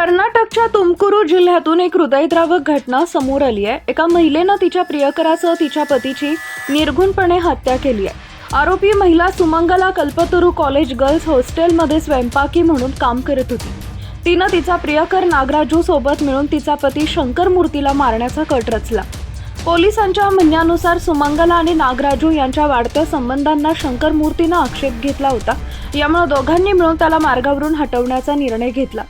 कर्नाटकच्या तुमकुरू जिल्ह्यातून एक हृदयद्रावक घटना समोर आली आहे. एका महिलेनं तिच्या प्रियकरासह तिच्या पतीची निर्घुणपणे हत्या केली आहे. आरोपी महिला सुमंगला कल्पतरू कॉलेज गर्ल्स हॉस्टेलमध्ये स्वयंपाकी म्हणून काम करत होती. तिनं तिचा प्रियकर नागराजू सोबत मिळून तिचा पती शंकर मूर्तीला मारण्याचा कट रचला. पोलिसांच्या म्हणण्यानुसार सुमंगला आणि नागराजू यांच्या वाढत्या संबंधांना शंकर मूर्तीनं आक्षेप घेतला होता. यामुळे दोघांनी मिळून त्याला मार्गावरून हटवण्याचा निर्णय घेतला.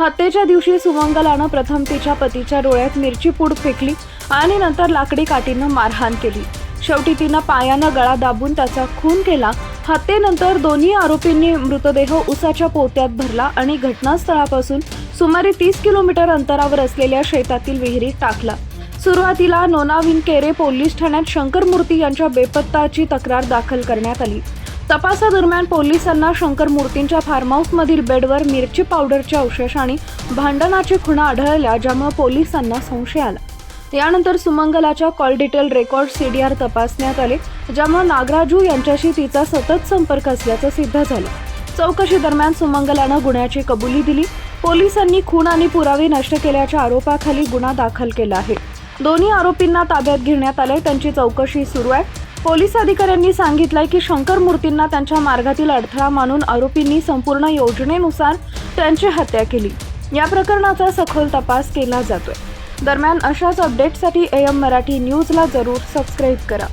हत्येच्या दिवशी सुमंगलानं प्रथम तिच्या पतीच्या डोळ्यात मिरची पूड फेकली आणि नंतर लाकडी काठीनं मारहाण केली. शेवटी तिनं पायानं गळा दाबून त्याचा खून केला. हत्येनंतर दोन्ही आरोपींनी मृतदेह उसाच्या पोत्यात भरला आणि घटनास्थळापासून सुमारे तीस किलोमीटर अंतरावर असलेल्या शेतातील विहिरीत टाकला. सुरुवातीला नोनाविनकेरे पोलीस ठाण्यात शंकर मूर्ती यांच्या बेपत्ताची तक्रार दाखल करण्यात आली. तपासादरम्यान पोलिसांना शंकर मूर्तींच्या फार्म हाऊसमधील बेडवर मिरची पावडरच्या अवशेष आणि भांडणाची खुणा आढळल्या ज्यामुळे पोलिसांना संशय आला. यानंतर सुमंगलाच्या कॉल डिटेल रेकॉर्ड सीडीआर तपासण्यात आले ज्यामुळे नागराजू यांच्याशी तिचा सतत संपर्क असल्याचं सिद्ध झालं. चौकशी दरम्यान सुमंगलानं गुन्ह्याची कबुली दिली. पोलिसांनी खून आणि पुरावे नष्ट केल्याच्या आरोपाखाली गुन्हा दाखल केला आहे. दोन्ही आरोपींना ताब्यात घेण्यात आले त्यांची चौकशी सुरू आहे. पोलीस अधिकाऱ्यांनी सांगितलंय की शंकर मूर्तींना त्यांच्या मार्गातील अडथळा मानून आरोपींनी संपूर्ण योजनेनुसार त्यांची हत्या केली. या प्रकरणाचा सखोल तपास केला जातोय. दरम्यान अशाच अपडेटसाठी एम मराठी न्यूजला जरूर सबस्क्राईब करा.